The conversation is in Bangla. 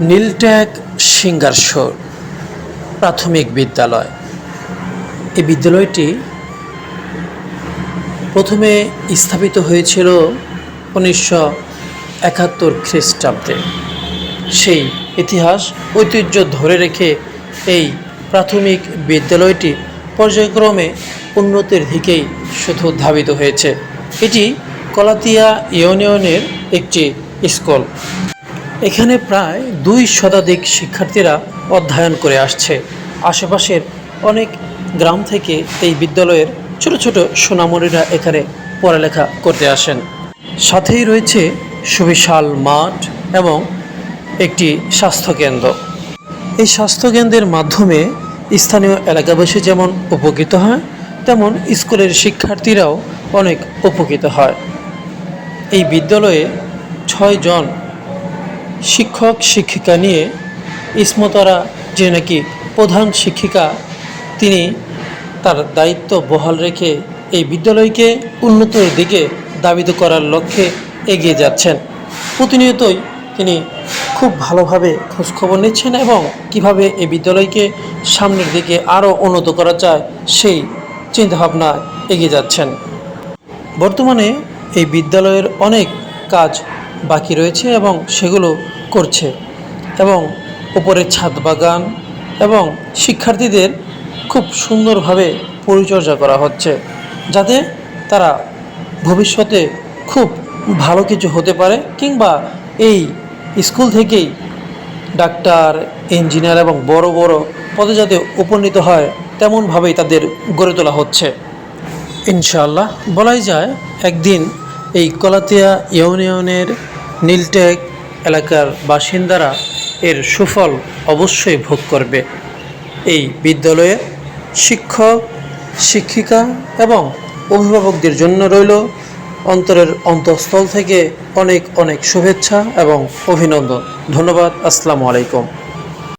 নীলট্যাগ সিঙ্গারসোর প্রাথমিক বিদ্যালয়। এই বিদ্যালয়টি প্রথমে স্থাপিত হয়েছিল উনিশশো একাত্তর খ্রিস্টাব্দে। সেই ইতিহাস ঐতিহ্য ধরে রেখে এই প্রাথমিক বিদ্যালয়টি পর্যায়ক্রমে উন্নতির দিকেই শুধু ধাবিত হয়েছে। এটি কলাতিয়া ইউনিয়নের একটি স্কুল। এখানে প্রায় দুই শতাধিক শিক্ষার্থীরা অধ্যয়ন করে আসছে। আশেপাশের অনেক গ্রাম থেকে এই বিদ্যালয়ের ছোট ছোট সোনামণিরা এখানে পড়ালেখা করতে আসেন। সাথেই রয়েছে সুবিশাল মাঠ এবং একটি স্বাস্থ্যকেন্দ্র। এই স্বাস্থ্যকেন্দ্রের মাধ্যমে স্থানীয় এলাকাবাসী যেমন উপকৃত হয়, তেমন স্কুলের শিক্ষার্থীরাও অনেক উপকৃত হয়। এই বিদ্যালয়ে ছয়জন শিক্ষক, শিক্ষিকা নিয়ে ইসমতারা যে নাকি প্রধান শিক্ষিকা, তিনি তার দায়িত্ব বহাল রেখে এই বিদ্যালয়কে উন্নতির দিকে দাবিত করার লক্ষ্যে এগিয়ে যাচ্ছেন। প্রতিনিয়তই তিনি খুব ভালোভাবে খোঁজখবর নিচ্ছেন এবং কীভাবে এই বিদ্যালয়কে সামনের দিকে আরও উন্নত করা যায় সেই চিন্তাভাবনা এগিয়ে যাচ্ছেন। বর্তমানে এই বিদ্যালয়ের অনেক কাজ বাকি রয়েছে এবং সেগুলো করছে। এবং উপরে ছাদ বাগান এবং শিক্ষার্থীদের খুব সুন্দরভাবে পরিচর্যা করা হচ্ছে যাতে তারা ভবিষ্যতে খুব ভালো কিছু হতে পারে কিংবা এই স্কুল থেকেই ডাক্তার, ইঞ্জিনিয়ার এবং বড় বড় পদে যাতে উপনীত হয় তেমনভাবেই তাদের গড়ে তোলা হচ্ছে। ইনশাআল্লাহ বলাই যায় একদিন এই কলাতিয়া ইউনিয়নের নীলটেক এলাকার বাসিন্দারা এর সুফল অবশ্যই ভোগ করবে। এই বিদ্যালয়ে শিক্ষক, শিক্ষিকা এবং অভিভাবকদের জন্য রইল অন্তরের অন্তঃস্থল থেকে অনেক অনেক শুভেচ্ছা এবং অভিনন্দন। ধন্যবাদ। আসসালামু আলাইকুম।